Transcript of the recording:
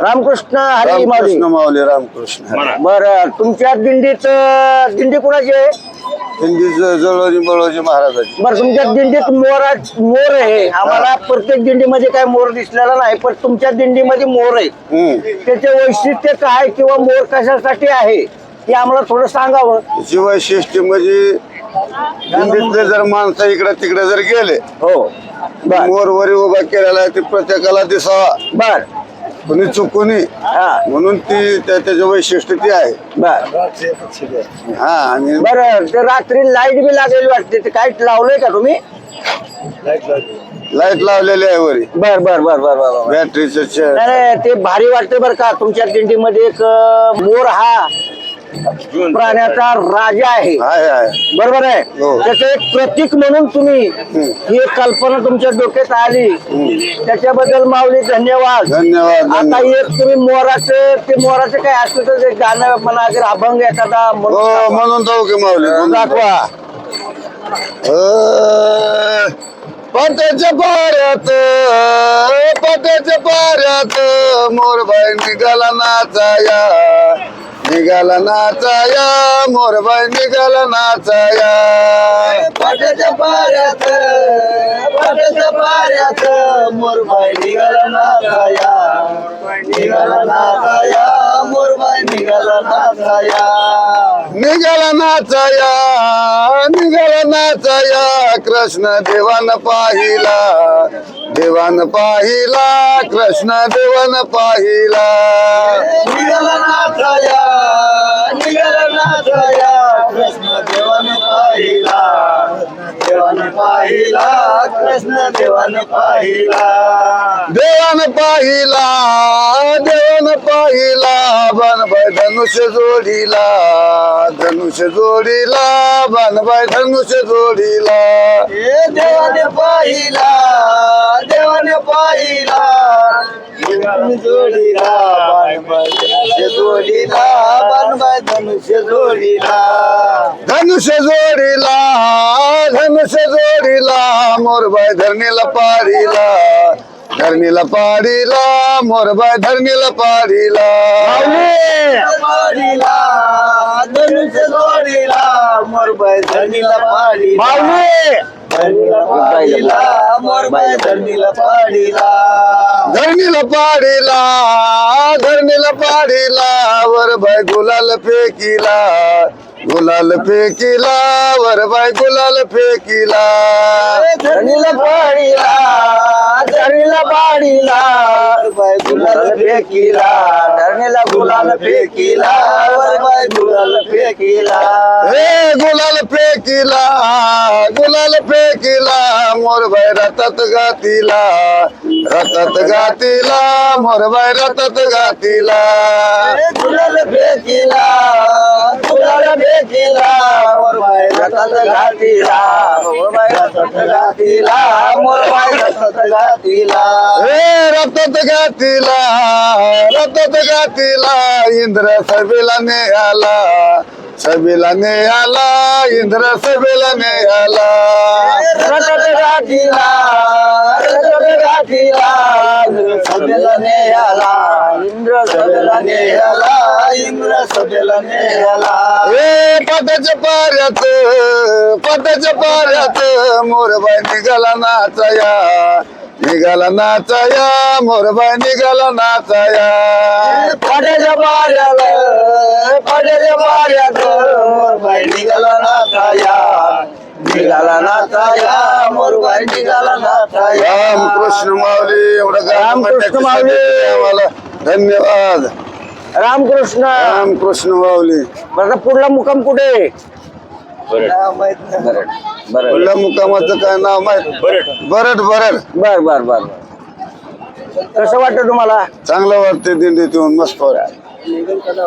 रामकृष्ण हरी माऊली रामकृष्ण माऊली. रामकृष्ण बर. तुमच्या दिंडीत अं, दिंडी कुणाची आहे? हिंदी जळोजी बळोजी महाराजाची. बर तुमच्या दिंडीत मोर मोर आहे. आम्हाला प्रत्येक दिंडीमध्ये काय मोर दिसलेला नाही पण तुमच्या दिंडीमध्ये मोर आहे. हम्म. त्याचे वैशिष्ट्य काय किंवा मोर कशासाठी आहे ते आम्हाला थोडं सांगावं. त्याची वैशिष्ट्य म्हणजे दिंडीतले जर माणसं इकडे तिकडे जर गेले हो. बर. मोर वरी उभा केलेला आहे ते प्रत्येकाला दिसावा. बर. कुणी चुकुनी हा. म्हणून ती त्या- त्याचं वैशिष्ट्य ते आहे. बर. हा आणि बर ते रात्री लाइट बी लागलेली वाटते. ते काय लावलंय का तुम्ही? लाइट लावलेली आहे वरी. बर बर बर बर बर बर. बॅटरीचं चे- नाही, नाही, ते भारी वाटते बर का. तुमच्या दिंडीमध्ये एक अं, मोर हा. प्राण्याचा राजा आहे. बरोबर आहे? हो. त्याचं एक प्रतीक म्हणून तुम्ही ही एक कल्पना तुमच्या डोक्यात आली. त्याच्याबद्दल माऊली धन्यवाद. धन्यवाद आता एक तुम्ही मोराचं ते मोराचं काय असलं तर ते गाणं म्हणा जर अभंग एखादा म्हणून हो दाखवा. म्हणून जाऊ की माऊली दाखवा. पत्याच्या पाऱ्यात पत्याच्या पाऱ्यात मोरबाई निघाला नाचाया निघाला नाचाया मोरबाई निघाला नाचाया पाट्याच्या पाऱ्यात पाट्याच्या पाऱ्यात मोरबाई निघाला नाचाया निघाला नाचाया मोरबाई निघाला नाचाया निघाला नाचाया निघाला नाचाया कृष्ण देवान पाहिला देवान पाहिला कृष्ण देवान पाहिला. कृष्ण देवान पाहिला देवान पाहिला कृष्ण देवान पाहिला. देवान पाहिला देवान पाहिला. बनबाई धनुष्य जोडीला धनुष्य जोडीला बनबाई धनुष्य जोडीला. हे देवाने पाहिला देवाने पाहिला. जोडीला धनुष्य जोडीला बनबाई धनुष्य जोडीला. धनुष्य जोडीला धनुष्य जोडीला मोरबाई धरणीला पाडीला धरणीला पाडीला मोरबाई धरणीला पाडीला. पाडीला धनुष्य जोडीला मोरबाई धरणीला पाडीला. धरणीला पाडीला मोरबाई धरणीला पाडीला. धरणीला पाडीला धरणीला पाडीला वरबाई गुलाल फेकीला. गुलाल फेकीला वरबाई गुलाल फेकीला. धरणीला पाडीला धरणीला पाडीला. बाय गुलाल फेकीला धरणीला गुलाल फेकीला बाय गुलाल फेकीला. हे गुलाल फेकीला. रतात गातीला रतात गातीला मोरबाई रतात गातीला. गुलाल फेकीला गुलाल फेकीला बाय रथात घातीला बाय रथात घातीला मोरबाई रथात घातीला हे रतात गातीला रतात गातीला इंद्र सभेला नेहाला सभेला नेहाला इंद्र सभेला इंद्र इंद्र पदाच्या पाऱ्यात पदाच्या पाऱ्यात मोरबाई निघाला नाचाया निघाला नाचाया मोरबाई निघाला नाचाया. पाट्याच्या पाऱ्याला पाट्याच्या पाऱ्यात मोरबाई निघाला नाचाया. निघाला नाचाया मोरबाई निघाला नाचाया. रामकृष्ण माऊली एवढं रामकृष्ण माऊली. आम्हाला धन्यवाद. रामकृष्ण. रामकृष्ण माऊली. बरं पुढला मुक्काम कुठे? पहिल्या मुक्कामाचं काय नाव माहीत? बरड बरड बर. बर बर कसं वाटतं तुम्हाला? चांगलं वाटते दिंडीत येऊन मस्त वाटतं